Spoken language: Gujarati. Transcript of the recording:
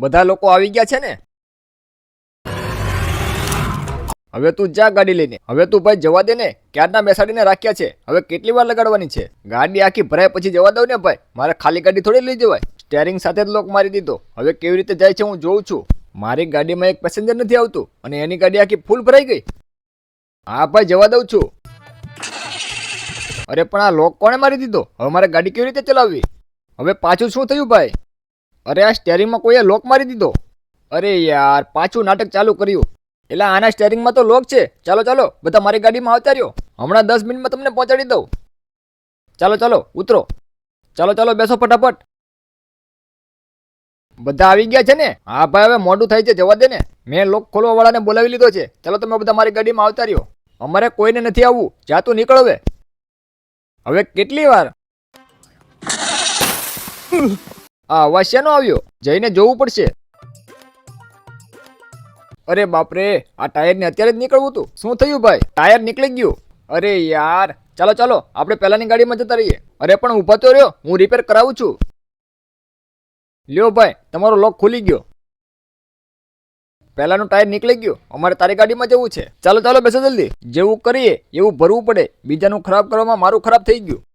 બધા લોકો આવી ગયા છે ને? હવે તું જા ગાડી લઈને. હવે તું ભાઈ જવા દે ને. ક્યારના બેસાડીને રાખ્યા છે? હવે કેટલી વાર લગાડવાની છે? ગાડી આખી ભરાય પછી જવા દઉં ને ભાઈ. મારે ખાલી ગાડી થોડી લઈ જવાય. સ્ટેરિંગ સાથે જ લોક મારી દીધો. હવે કેવી રીતે જાય છે હું જોઉં છું. મારી ગાડીમાં એક પેસેન્જર નથી આવતું અને એની ગાડી આખી ફૂલ ભરાઈ ગઈ. હા ભાઈ, જવા દઉં છું. અરે પણ આ લોક કોણે મારી દીધો? હવે મારે ગાડી કેવી રીતે ચલાવવી? હવે પાછું શું થયું ભાઈ? અરે, આ સ્ટેરિંગમાં કોઈએ લોક મારી દીધો? અરે યાર, પાછું નાટક ચાલુ કર્યું. એટલે આના સ્ટેરિંગમાં તો લોક છે. ચાલો ચાલો, બધા મારી ગાડીમાં આવતા રહ્યો. હમણાં દસ મિનિટમાં તમને પહોંચાડી દઉં. ચાલો ચાલો, ઉતરો. ચાલો ચાલો, બેસો ફટાફટ. બધા આવી ગયા છે ને? હા, ભાઈ, હવે મોડું થાય છે, જવા દે ને. મેં લોક ખોલવાવાળાને બોલાવી લીધો છે. ચાલો, તમે બધા મારી ગાડીમાં આવતા રહ્યો. અમારે કોઈને નથી આવવું. જા તું નીકળ હવે. હવે કેટલી વાર? આ અવાજ શેનો આવ્યો. જઈને જોવું પડશે. અરે બાપરે, આ ટાયરને અત્યારે જ નીકળવું હતું. શું થયું ભાઈ? ટાયર નીકળી ગયું. અરે યાર. ચાલો ચાલો, આપણે પહેલાની ગાડીમાં જતા રહીએ. અરે પણ ઊભા તો રહ્યો. હું રિપેર કરાવું છું. લ્યો ભાઈ, તમારો લોક ખુલી ગયો. પહેલાનું ટાયર નીકળી ગયું. અમારે તારી ગાડીમાં જવું છે. ચાલો ચાલો, બેસો જલ્દી. જેવું કરીએ, એવું ભરવું પડે. બીજાનું ખરાબ કરવામાં મારું ખરાબ થઈ ગયું.